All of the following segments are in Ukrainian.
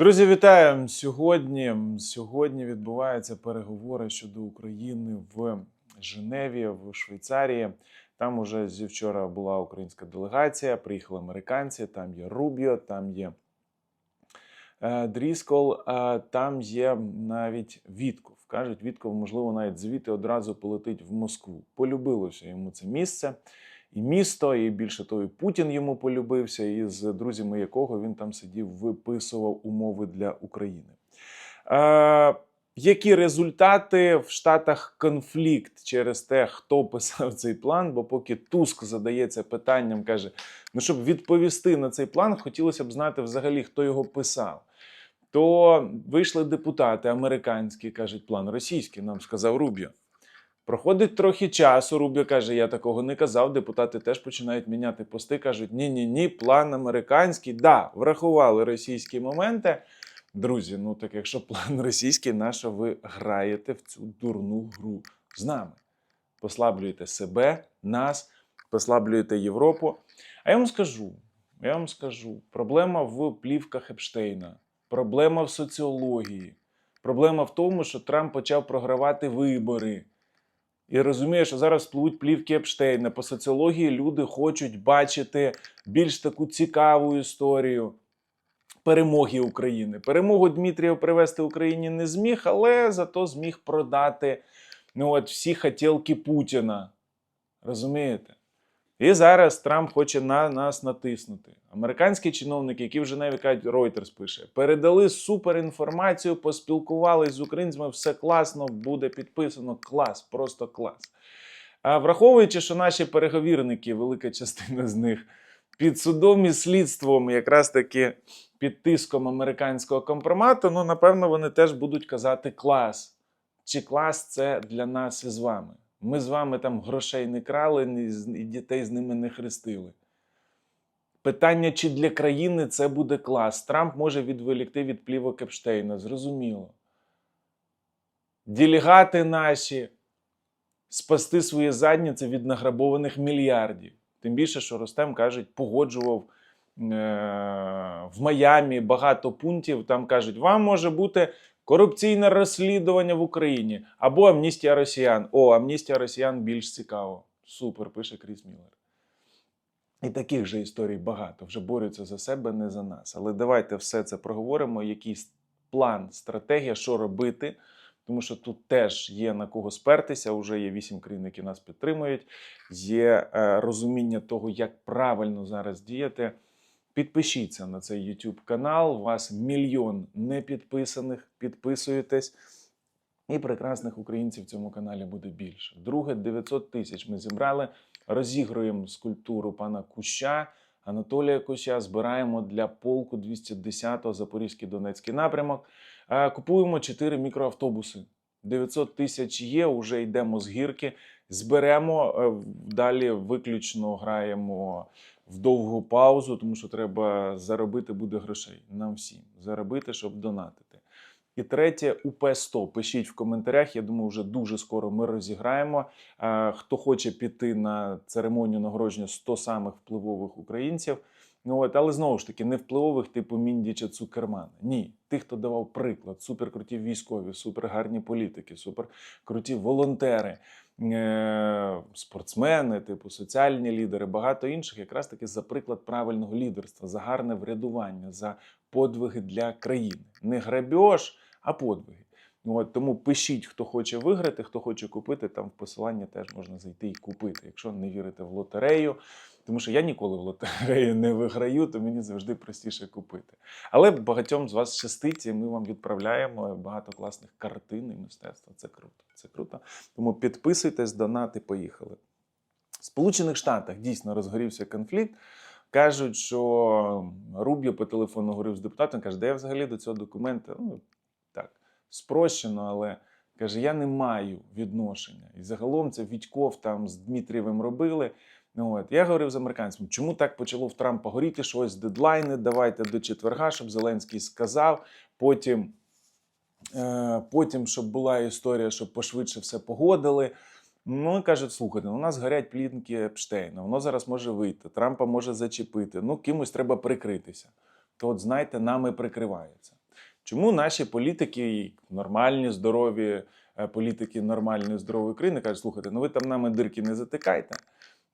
Друзі, вітаю! Сьогодні, сьогодні відбуваються переговори щодо України в Женеві, в Швейцарії. Там уже зі вчора була українська делегація, приїхали американці, там є Рубіо, там є е, Дріскол, там є навіть Вітков. Кажуть, Вітков, можливо, навіть звідти одразу полетить в Москву. Полюбилося йому це місце і місто, і більше того, і Путін йому полюбився, і з друзями якого він там сидів, виписував умови для України. Е, які результати в Штатах конфлікт через те, хто писав цей план? Бо поки Туск задається питанням, каже: ну щоб відповісти на цей план, хотілося б знати взагалі, хто його писав. То вийшли депутати американські, кажуть, план російський, нам сказав Рубіо. Проходить трохи часу. Рубіо каже: я такого не казав. Депутати теж починають міняти пости. кажуть: ні, ні, план американський. Да, врахували російські моменти. Друзі, ну так якщо план російський, на що ви граєте в цю дурну гру з нами? Послаблюєте себе, нас, послаблюєте Європу. А я вам скажу: я вам скажу: проблема в плівках Епштейна, проблема в соціології, проблема в тому, що Трамп почав програвати вибори. І розуміє, що зараз пливуть плівки Епштейна. По соціології люди хочуть бачити більш таку цікаву історію перемоги України. Перемогу Дмитрієв привести Україні не зміг, але зато зміг продати ну, от, всі хотілки Путіна. Розумієте? І зараз Трамп хоче на нас натиснути. Американські чиновники, які вже навіть кажуть, Reuters пише, передали суперінформацію, поспілкувалися з українцями, все класно, буде підписано. Клас, просто клас. А враховуючи, що наші переговірники, велика частина з них, під судом і слідством, якраз таки під тиском американського компромату, ну, напевно, вони теж будуть казати клас. Чи клас це для нас із вами? Ми з вами там грошей не крали, і дітей з ними не хрестили. Питання, чи для країни це буде клас. Трамп може відволікти від плівок Епштейна, зрозуміло. Делегати наші спасти свої задніці від награбованих мільярдів. Тим більше, що Ростем кажуть, погоджував е- в Майамі багато пунктів. Там кажуть, вам може бути корупційне розслідування в Україні або амністія росіян. О, амністія росіян більш цікаво. Супер, пише Кріс Міллер. І таких же історій багато. Вже борються за себе, не за нас. Але давайте все це проговоримо. Якийсь план, стратегія, що робити. Тому що тут теж є на кого спертися. Уже є вісім країн, які нас підтримують. Є е, розуміння того, як правильно зараз діяти. Підпишіться на цей YouTube канал. У вас мільйон непідписаних. Підписуєтесь. І прекрасних українців в цьому каналі буде більше. Друге, 900 тисяч ми зібрали. Розігруємо скульптуру пана Куща, Анатолія Куща. Збираємо для полку 210-го Запорізький Донецький напрямок. Е, Купуємо 4 мікроавтобуси. 900 тисяч є, вже йдемо з гірки. Зберемо е, далі. Виключно граємо в довгу паузу, тому що треба заробити буде грошей нам всім. Заробити, щоб донатити. І третє, УП 100 Пишіть в коментарях. Я думаю, вже дуже скоро ми розіграємо. Хто хоче піти на церемонію нагородження 100 самих впливових українців. Ну от, але знову ж таки, не впливових, типу Мінді чи Цукермана. Ні, тих, хто давав приклад, суперкруті військові, супергарні політики, суперкруті волонтери, спортсмени, типу соціальні лідери, багато інших, якраз таки за приклад правильного лідерства, за гарне врядування, за подвиги для країни. Не грабіж, а подвиги. От, тому пишіть, хто хоче виграти, хто хоче купити. Там в посилання теж можна зайти і купити, якщо не вірите в лотерею. Тому що я ніколи в лотерею не виграю, то мені завжди простіше купити. Але багатьом з вас щастить, і ми вам відправляємо багато класних картин і мистецтва. Це круто. Це круто. Тому підписуйтесь, донати, поїхали. В Сполучених Штатах дійсно розгорівся конфлікт. Кажуть, що Рубіо по телефону говорив з депутатом, каже, де я взагалі до цього документа? Ну, так, спрощено, але каже, я не маю відношення. І загалом це Вітьков там з Дмитрієвим робили. Ну, от. Я говорив з американцями, чому так почало в Трампа горіти щось, дедлайни, давайте до четверга, щоб Зеленський сказав. Потім, е, потім щоб була історія, щоб пошвидше все погодили. Ну і кажуть, слухайте, у нас горять плінки Епштейна, воно зараз може вийти, Трампа може зачепити. Ну, кимось треба прикритися. То, от знаєте, нами прикривається. Чому наші політики, нормальні, здорові е, політики нормальної здорової країни кажуть, слухайте, ну ви там нами дирки не затикайте.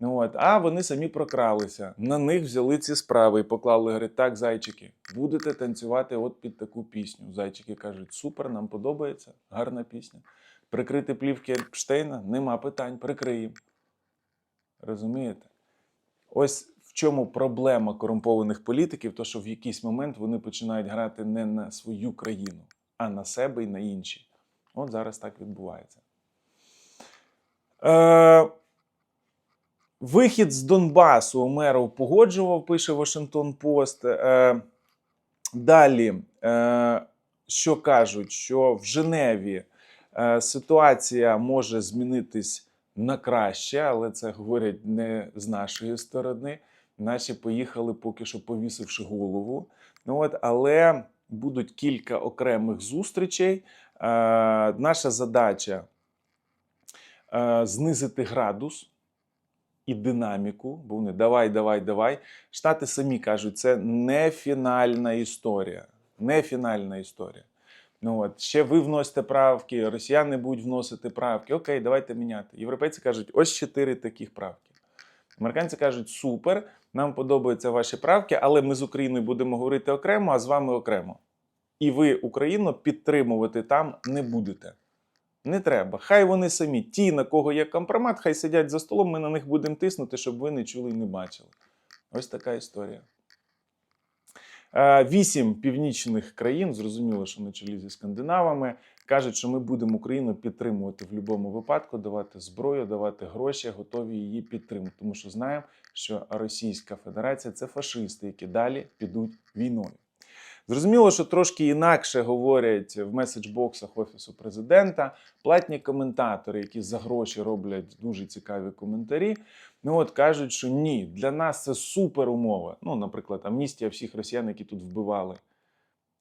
Ну, от, а вони самі прокралися. На них взяли ці справи і поклали, говорять, так, зайчики, будете танцювати от під таку пісню. Зайчики кажуть, супер, нам подобається, гарна пісня. Прикрити плівки Епштейна, нема питань, прикриємо. Розумієте? Ось в чому проблема корумпованих політиків, то що в якийсь момент вони починають грати не на свою країну, а на себе і на інші. От зараз так відбувається. Е, вихід з Донбасу Омеров погоджував, пише Вашингтон Пост. Е, далі, е, що кажуть, що в Женеві е, ситуація може змінитись на краще, але це говорять не з нашої сторони. Наші поїхали поки що повісивши голову. Ну от, але будуть кілька окремих зустрічей. Наша задача знизити градус і динаміку, бо вони давай, давай, давай. Штати самі кажуть, це не фінальна історія. Не фінальна історія. Ну от ще ви вносите правки, росіяни будуть вносити правки. Окей, давайте міняти. Європейці кажуть, ось чотири таких правки. Американці кажуть, супер, нам подобаються ваші правки, але ми з Україною будемо говорити окремо, а з вами окремо. І ви Україну підтримувати там не будете. Не треба. Хай вони самі, ті, на кого є компромат, хай сидять за столом, ми на них будемо тиснути, щоб ви не чули і не бачили. Ось така історія. Е, Вісім північних країн, зрозуміло, що на чолі зі скандинавами, кажуть, що ми будемо Україну підтримувати в будь-якому випадку, давати зброю, давати гроші, готові її підтримати. Тому що знаємо, що Російська Федерація це фашисти, які далі підуть війною. Зрозуміло, що трошки інакше говорять в меседжбоксах Офісу президента платні коментатори, які за гроші роблять дуже цікаві коментарі. Ну от кажуть, що ні, для нас це супер умова. Ну, наприклад, амністія всіх росіян, які тут вбивали.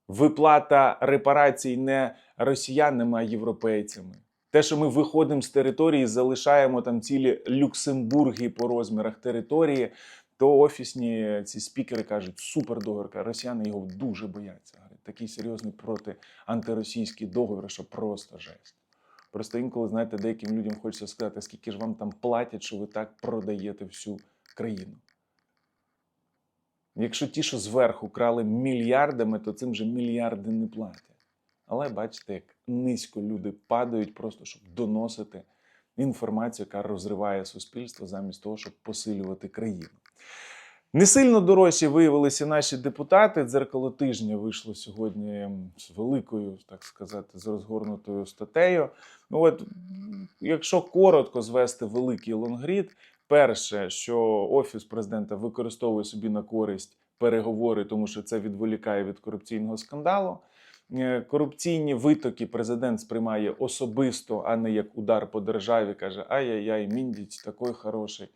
Виплата репарацій не росіянами, а європейцями. Те, що ми виходимо з території, залишаємо там цілі Люксембурги по розмірах території, то офісні ці спікери кажуть, супер договір. Росіяни його дуже бояться. Такий серйозний проти антиросійський договір, що просто жесть. Просто інколи, знаєте, деяким людям хочеться сказати, скільки ж вам там платять, що ви так продаєте всю країну. Якщо ті, що зверху крали мільярдами, то цим же мільярди не платять. Але бачите, як низько люди падають, просто щоб доносити інформацію, яка розриває суспільство, замість того, щоб посилювати країну. Не сильно дорожчі виявилися наші депутати. Дзеркало тижня вийшло сьогодні з великою, так сказати, з розгорнутою статтею. Ну от, якщо коротко звести великий лонгрід, перше, що офіс президента використовує собі на користь переговори, тому що це відволікає від корупційного скандалу. Е, Корупційні витоки президент сприймає особисто, а не як удар по державі. каже: ай-яй-яй, міндіць такий хороший.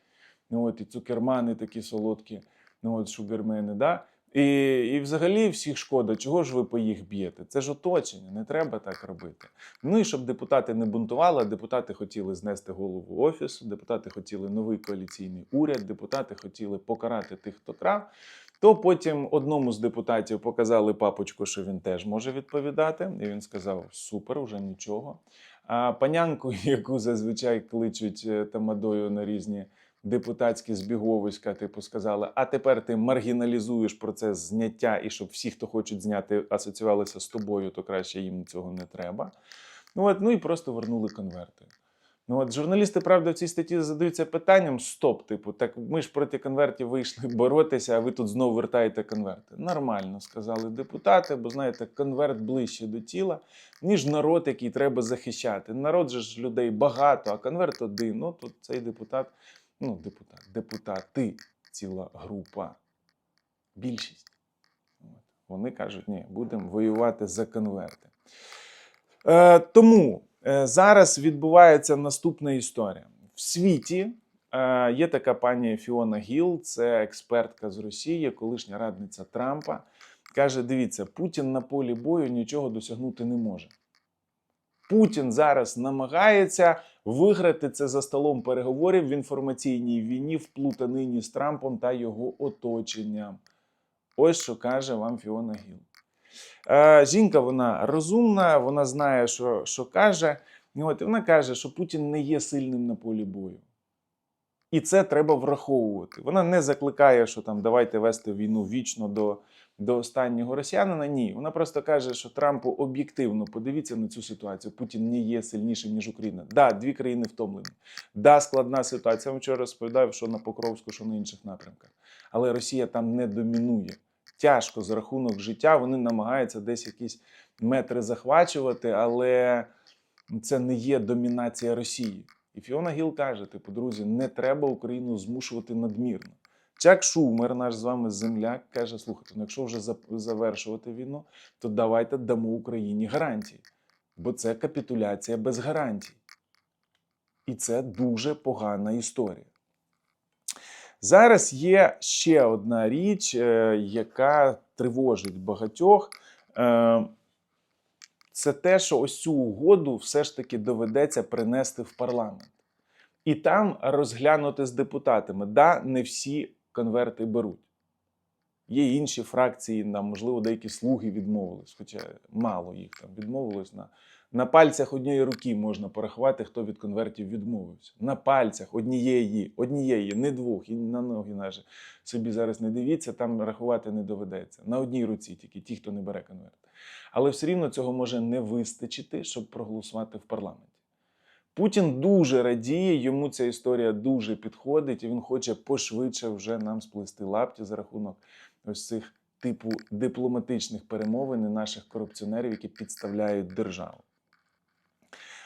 Ну от і цукермани такі солодкі, ну от шугермени, да? І, і взагалі всіх шкода, чого ж ви по їх б'єте? Це ж оточення, не треба так робити. Ну і щоб депутати не бунтували, депутати хотіли знести голову офісу, депутати хотіли новий коаліційний уряд, депутати хотіли покарати тих, хто крав. То потім одному з депутатів показали папочку, що він теж може відповідати. І він сказав: супер, уже нічого. А панянку, яку зазвичай кличуть е, тамадою на різні депутатські збіговиська, типу, сказали: а тепер ти маргіналізуєш процес зняття, і щоб всі, хто хочуть зняти, асоціювалися з тобою, то краще їм цього не треба. Ну от, ну і просто вернули конверти. Ну от журналісти, правда, в цій статті задаються питанням: стоп, типу, так ми ж проти конвертів вийшли боротися, а ви тут знову вертаєте конверти. Нормально, сказали депутати, бо знаєте, конверт ближче до тіла, ніж народ, який треба захищати. Народ же ж людей багато, а конверт один. Ну тут цей депутат, ну, депутат, депутати, ціла група. Більшість. От. Вони кажуть, ні, будемо воювати за конверти. Е, тому е, зараз відбувається наступна історія. В світі е, є така пані Фіона Гіл, це експертка з Росії, колишня радниця Трампа. Каже: дивіться, Путін на полі бою нічого досягнути не може. Путін зараз намагається виграти це за столом переговорів в інформаційній війні в з Трампом та його оточенням. Ось що каже вам Фіона Гіл. Е, жінка вона розумна, вона знає, що, що каже. І От, вона каже, що Путін не є сильним на полі бою. І це треба враховувати. Вона не закликає, що там давайте вести війну вічно до, до останнього росіянина. Ні, вона просто каже, що Трампу об'єктивно подивіться на цю ситуацію. Путін не є сильнішим ніж Україна. Да, дві країни втомлені. Да, складна ситуація. Я вам вчора розповідав, що на Покровську, що на інших напрямках. Але Росія там не домінує. Тяжко за рахунок життя. Вони намагаються десь якісь метри захвачувати, але це не є домінація Росії. І Фіона Гіл каже: типу, друзі, не треба Україну змушувати надмірно. Чак Шумер, наш з вами земляк, каже: слухайте, ну якщо вже завершувати війну, то давайте дамо Україні гарантії. Бо це капітуляція без гарантій. І це дуже погана історія. Зараз є ще одна річ, е, яка тривожить багатьох. Е, Це те, що ось цю угоду все ж таки доведеться принести в парламент. І там розглянути з депутатами. Да, не всі конверти беруть. Є інші фракції, нам, можливо, деякі слуги відмовились, хоча мало їх там відмовилось. На, на пальцях однієї руки можна порахувати, хто від конвертів відмовився. На пальцях однієї, однієї, не двох, і на ноги наші. Собі зараз не дивіться, там рахувати не доведеться. На одній руці тільки ті, хто не бере конверт. Але все рівно цього може не вистачити, щоб проголосувати в парламенті. Путін дуже радіє, йому ця історія дуже підходить, і він хоче пошвидше вже нам сплести лапті за рахунок ось цих типу дипломатичних перемовин і наших корупціонерів, які підставляють державу.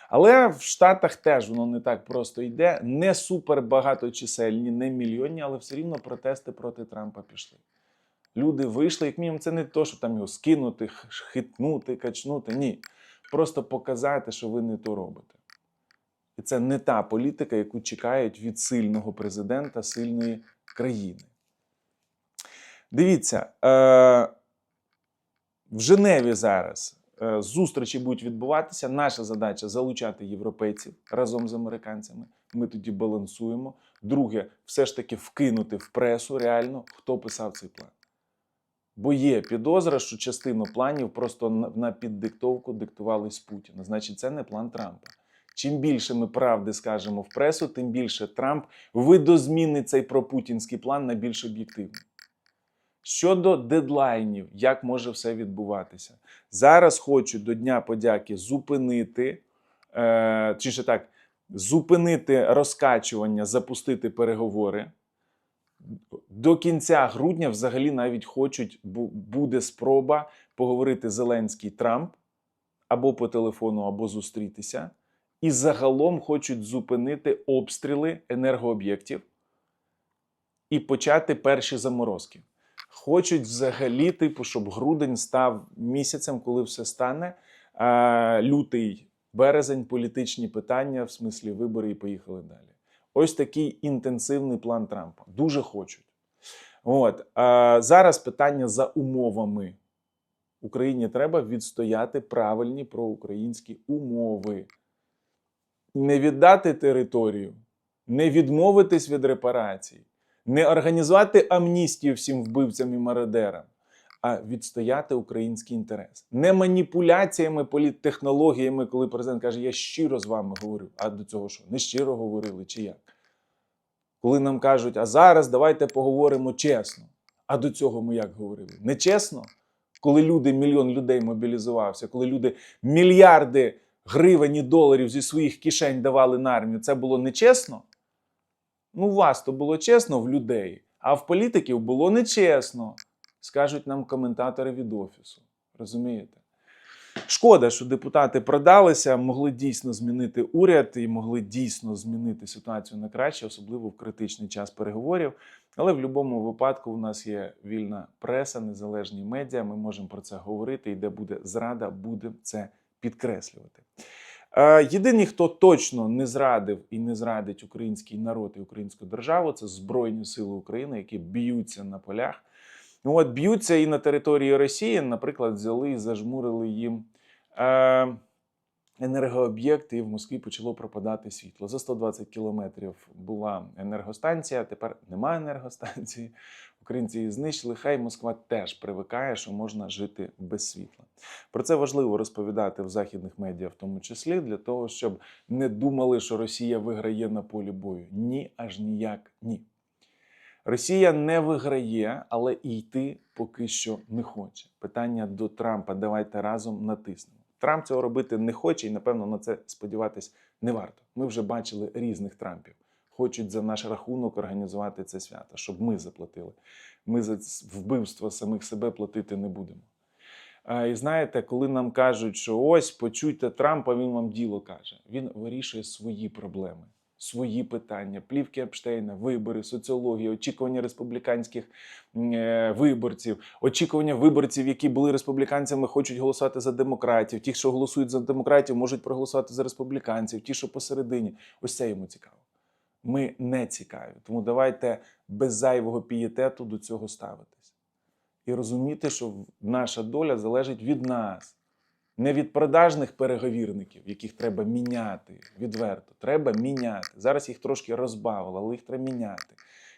Але в Штатах теж воно не так просто йде. Не супер багаточисельні, не мільйонні, але все рівно протести проти Трампа пішли. Люди вийшли, як мінімум, це не то, щоб там його скинути, хитнути, качнути. Ні. Просто показати, що ви не то робите. І це не та політика, яку чекають від сильного президента, сильної країни. Дивіться, е, в Женеві зараз е, зустрічі будуть відбуватися. Наша задача залучати європейців разом з американцями. Ми тоді балансуємо. Друге, все ж таки вкинути в пресу реально, хто писав цей план. Бо є підозра, що частину планів просто на- піддиктовку диктували з Путіна. Значить, це не план Трампа. Чим більше ми правди скажемо в пресу, тим більше Трамп видозмінить цей пропутінський план на більш об'єктивний. Щодо дедлайнів, як може все відбуватися? Зараз хочу до Дня подяки зупинити, е, чи ще так, зупинити розкачування, запустити переговори. До кінця грудня взагалі навіть хочуть, бу- буде спроба поговорити Зеленський Трамп або по телефону, або зустрітися. І загалом хочуть зупинити обстріли енергооб'єктів і почати перші заморозки. Хочуть взагалі, типу, щоб грудень став місяцем, коли все стане. А, лютий, березень, політичні питання, в смислі вибори, і поїхали далі. Ось такий інтенсивний план Трампа. Дуже хочуть. От а, зараз питання за умовами. Україні треба відстояти правильні проукраїнські умови. Не віддати територію, не відмовитись від репарацій, не організувати амністію всім вбивцям і мародерам, а відстояти український інтерес. Не маніпуляціями, політтехнологіями, коли президент каже, я щиро з вами говорю. А до цього що? Не щиро говорили чи як? Коли нам кажуть, а зараз давайте поговоримо чесно. А до цього ми як говорили? Нечесно? Коли люди, мільйон людей мобілізувався, коли люди мільярди гривень і доларів зі своїх кишень давали на армію, це було нечесно? Ну, у вас то було чесно в людей, а в політиків було нечесно, скажуть нам коментатори від офісу. Розумієте? Шкода, що депутати продалися, могли дійсно змінити уряд і могли дійсно змінити ситуацію на краще, особливо в критичний час переговорів. Але в будь-якому випадку у нас є вільна преса, незалежні медіа. Ми можемо про це говорити. І де буде зрада, будемо це підкреслювати. Е, Єдині, хто точно не зрадив і не зрадить український народ і українську державу, це Збройні Сили України, які б'ються на полях. Ну от б'ються і на території Росії, наприклад, взяли і зажмурили їм е, енергооб'єкти, і в Москві почало пропадати світло. За 120 кілометрів була енергостанція, тепер немає енергостанції. Українці її знищили. Хай Москва теж привикає, що можна жити без світла. Про це важливо розповідати в західних медіа, в тому числі для того, щоб не думали, що Росія виграє на полі бою. Ні, аж ніяк ні. Росія не виграє, але йти поки що не хоче. Питання до Трампа: давайте разом натиснемо. Трамп цього робити не хоче, і напевно на це сподіватись не варто. Ми вже бачили різних Трампів. Хочуть за наш рахунок організувати це свято, щоб ми заплатили. Ми за вбивство самих себе платити не будемо. А, І знаєте, коли нам кажуть, що ось почуйте Трампа, він вам діло каже. Він вирішує свої проблеми, свої питання, плівки Епштейна, вибори, соціологія, очікування республіканських е, виборців, очікування виборців, які були республіканцями, хочуть голосувати за демократів. Ті, що голосують за демократів, можуть проголосувати за республіканців, ті, що посередині. Ось це йому цікаво. Ми не цікаві. Тому давайте без зайвого пієтету до цього ставитись. І розуміти, що наша доля залежить від нас, не від продажних переговірників, яких треба міняти відверто. Треба міняти. Зараз їх трошки розбавили, але їх треба міняти.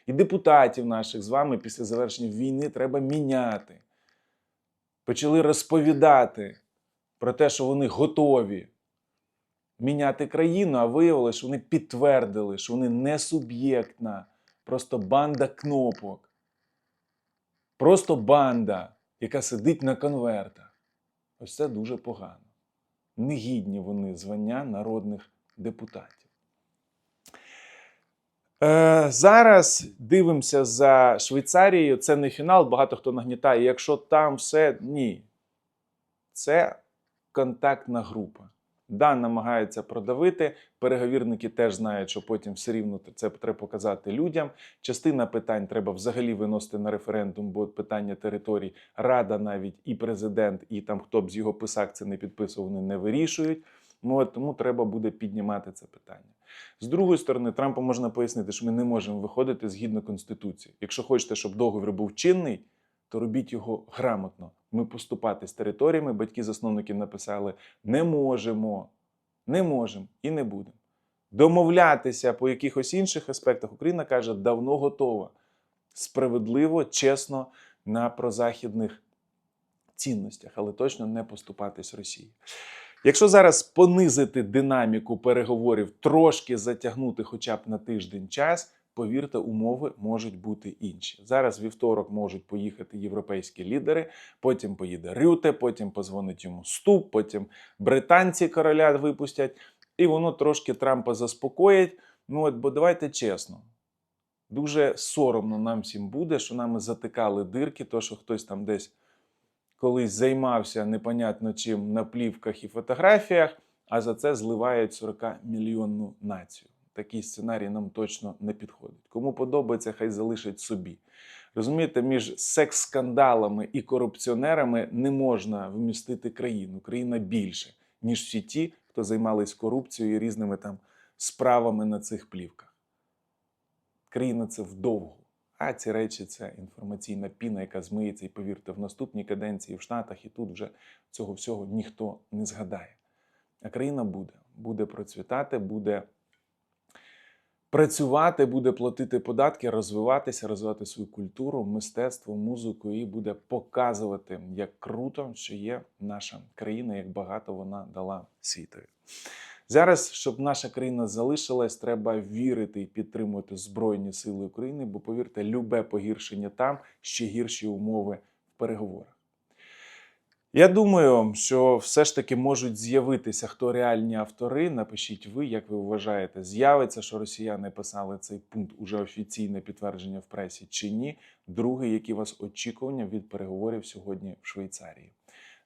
І депутатів наших з вами після завершення війни треба міняти. Почали розповідати про те, що вони готові міняти країну, а виявилося, що вони підтвердили, що вони не суб'єктна, просто банда кнопок. Просто банда, яка сидить на конвертах. Ось це дуже погано. Негідні вони звання народних депутатів. Е, зараз дивимося за Швейцарією. Це не фінал, багато хто нагнітає. Якщо там все ні. Це контактна група. Да, намагаються продавити. Переговірники теж знають, що потім все рівно це треба показати людям. Частина питань треба взагалі виносити на референдум, бо питання територій рада навіть і президент, і там хто б з його писак це не підписував, вони не вирішують. Ну, от тому треба буде піднімати це питання. З другої сторони, Трампу можна пояснити, що ми не можемо виходити згідно Конституції. Якщо хочете, щоб договір був чинний, то робіть його грамотно. Ми поступати з територіями, батьки-засновники написали, не можемо, не можемо і не будемо. Домовлятися по якихось інших аспектах Україна каже, давно готова. Справедливо, чесно, на прозахідних цінностях, але точно не поступатись Росії. Якщо зараз понизити динаміку переговорів, трошки затягнути хоча б на тиждень час, повірте, умови можуть бути інші. Зараз вівторок можуть поїхати європейські лідери, потім поїде Рюте, потім позвонить йому Ступ, потім британці короля випустять, і воно трошки Трампа заспокоїть. Ну от, бо давайте чесно. Дуже соромно нам всім буде, що нами затикали дирки, то що хтось там десь колись займався непонятно чим на плівках і фотографіях, а за це зливають 40 мільйонну націю. Такий сценарій нам точно не підходить. Кому подобається, хай залишить собі. Розумієте, між секс-скандалами і корупціонерами не можна вмістити країну. Країна більше, ніж всі ті, хто займались корупцією і різними там справами на цих плівках. Країна це вдовго. А ці речі це інформаційна піна, яка змиється, і повірте, в наступній каденції в Штатах і тут вже цього всього ніхто не згадає. А країна буде, буде процвітати, буде працювати, буде платити податки, розвиватися, розвивати свою культуру, мистецтво, музику і буде показувати, як круто, що є наша країна, як багато вона дала світові. Зараз, щоб наша країна залишилась, треба вірити і підтримувати Збройні Сили України, бо повірте, любе погіршення там ще гірші умови в переговорах. Я думаю, що все ж таки можуть з'явитися хто реальні автори. Напишіть ви, як ви вважаєте, з'явиться, що росіяни писали цей пункт уже офіційне підтвердження в пресі чи ні. Друге, які у вас очікування від переговорів сьогодні в Швейцарії?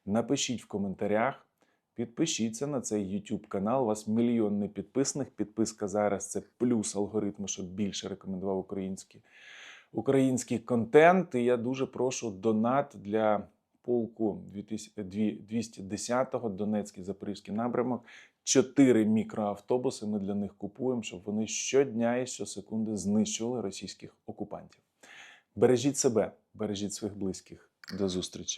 Напишіть в коментарях. Підпишіться на цей YouTube канал. У вас мільйон непідписаних. Підписка зараз це плюс алгоритму, щоб більше рекомендував український, український контент. І я дуже прошу донат для полку 210-го Донецький Запорізький напрямок. Чотири мікроавтобуси ми для них купуємо, щоб вони щодня і щосекунди знищували російських окупантів. Бережіть себе, бережіть своїх близьких. До зустрічі!